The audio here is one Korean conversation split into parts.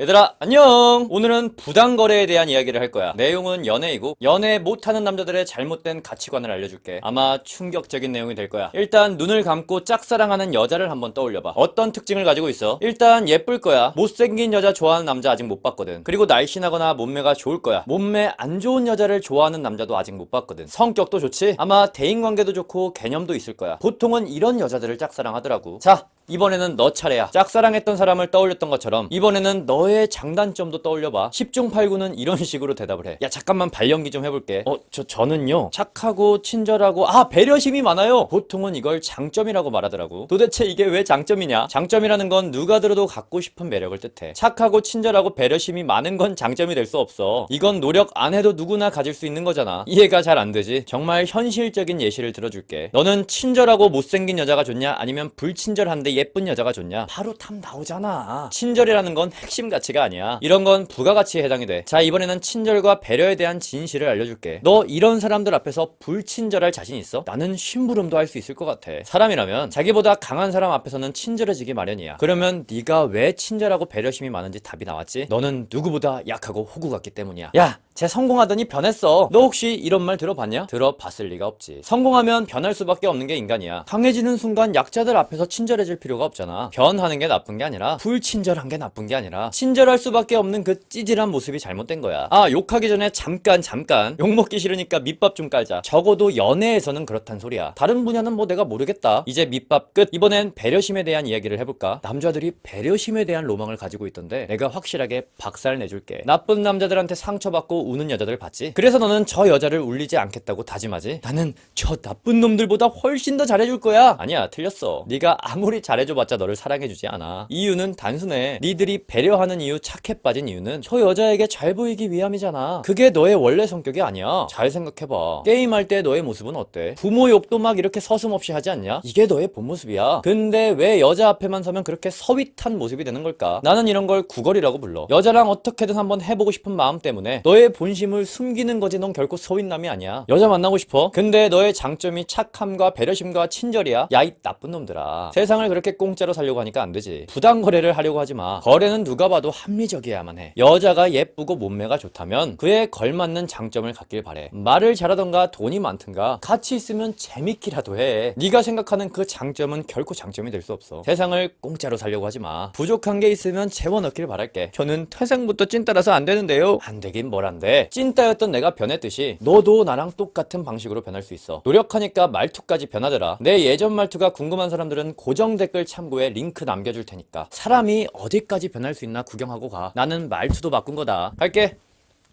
얘들아 안녕! 오늘은 부당거래에 대한 이야기를 할 거야. 내용은 연애이고 연애 못하는 남자들의 잘못된 가치관을 알려줄게. 아마 충격적인 내용이 될 거야. 일단 눈을 감고 짝사랑하는 여자를 한번 떠올려봐. 어떤 특징을 가지고 있어? 일단 예쁠 거야. 못생긴 여자 좋아하는 남자 아직 못 봤거든. 그리고 날씬하거나 몸매가 좋을 거야. 몸매 안 좋은 여자를 좋아하는 남자도 아직 못 봤거든. 성격도 좋지? 아마 대인관계도 좋고 개념도 있을 거야. 보통은 이런 여자들을 짝사랑하더라고. 자 이번에는 너 차례야. 짝사랑했던 사람을 떠올렸던 것처럼 이번에는 너의 장단점도 떠올려봐. 10중 8구는 이런 식으로 대답을 해. 야 잠깐만 발연기 좀 해볼게. 어, 저 저는요 착하고 친절하고 아 배려심이 많아요. 보통은 이걸 장점이라고 말하더라고. 도대체 이게 왜 장점이냐? 장점이라는 건 누가 들어도 갖고 싶은 매력을 뜻해. 착하고 친절하고 배려심이 많은 건 장점이 될 수 없어. 이건 노력 안 해도 누구나 가질 수 있는 거잖아. 이해가 잘 안 되지? 정말 현실적인 예시를 들어줄게. 너는 친절하고 못생긴 여자가 좋냐? 아니면 불친절한데 예쁜 여자가 좋냐? 바로 탐 나오잖아. 친절이라는 건 핵심 가치가 아니야. 이런 건 부가가치에 해당이 돼. 자, 이번에는 친절과 배려에 대한 진실을 알려줄게. 너 이런 사람들 앞에서 불친절할 자신 있어? 나는 심부름도 할 수 있을 것 같아. 사람이라면 자기보다 강한 사람 앞에서는 친절해지기 마련이야. 그러면 네가 왜 친절하고 배려심이 많은지 답이 나왔지? 너는 누구보다 약하고 호구 같기 때문이야. 야, 쟤 성공하더니 변했어. 너 혹시 이런 말 들어봤냐? 들어봤을 리가 없지. 성공하면 변할 수밖에 없는 게 인간이야. 강해지는 순간 약자들 앞에서 친절해질 필요가 없잖아. 변하는 게 나쁜 게 아니라 불친절한 게 나쁜 게 아니라 친절할 수밖에 없는 그 찌질한 모습이 잘못된 거야. 아 욕하기 전에 잠깐 잠깐 욕 먹기 싫으니까 밑밥 좀 깔자. 적어도 연애에서는 그렇단 소리야. 다른 분야는 뭐 내가 모르겠다. 이제 밑밥 끝. 이번엔 배려심에 대한 이야기를 해볼까? 남자들이 배려심에 대한 로망을 가지고 있던데 내가 확실하게 박살 내줄게. 나쁜 남자들한테 상처받고 우는 여자들 봤지? 그래서 너는 저 여자를 울리지 않겠다고 다짐하지? 나는 저 나쁜 놈들보다 훨씬 더 잘해줄 거야. 아니야, 틀렸어. 네가 아무리 잘해줘봤자 너를 사랑해주지 않아. 이유는 단순해. 니들이 배려하는 이유, 착해 빠진 이유는 저 여자에게 잘 보이기 위함이잖아. 그게 너의 원래 성격이 아니야. 잘 생각해봐. 게임할 때 너의 모습은 어때? 부모 욕도 막 이렇게 서슴없이 하지 않냐? 이게 너의 본 모습이야. 근데 왜 여자 앞에만 서면 그렇게 서윗한 모습이 되는 걸까? 나는 이런 걸 구걸이라고 불러. 여자랑 어떻게든 한번 해보고 싶은 마음 때문에 너의 본심을 숨기는 거지 넌 결코 서윗남이 아니야. 여자 만나고 싶어? 근데 너의 장점이 착함과 배려심과 친절이야? 야 이 나쁜 놈들아. 세상을 그렇게 공짜로 살려고 하니까 안 되지. 부당 거래를 하려고 하지 마. 거래는 누가 봐도 합리적이어야만 해. 여자가 예쁘고 몸매가 좋다면 그에 걸맞는 장점을 갖길 바래. 말을 잘하던가 돈이 많든가 같이 있으면 재밌기라도 해. 네가 생각하는 그 장점은 결코 장점이 될 수 없어. 세상을 공짜로 살려고 하지 마. 부족한 게 있으면 채워 넣길 바랄게. 저는 태생부터 찐따라서 안 되는데요. 안 되긴 뭘안 돼. 찐따였던 내가 변했듯이 너도 나랑 똑같은 방식으로 변할 수 있어. 노력하니까 말투까지 변하더라. 내 예전 말투가 궁금한 사람들은 고정 댓글 참고에 링크 남겨줄 테니까. 사람이 어디까지 변할 수 있나 구경하고 가. 나는 말투도 바꾼 거다. 갈게.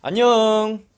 안녕.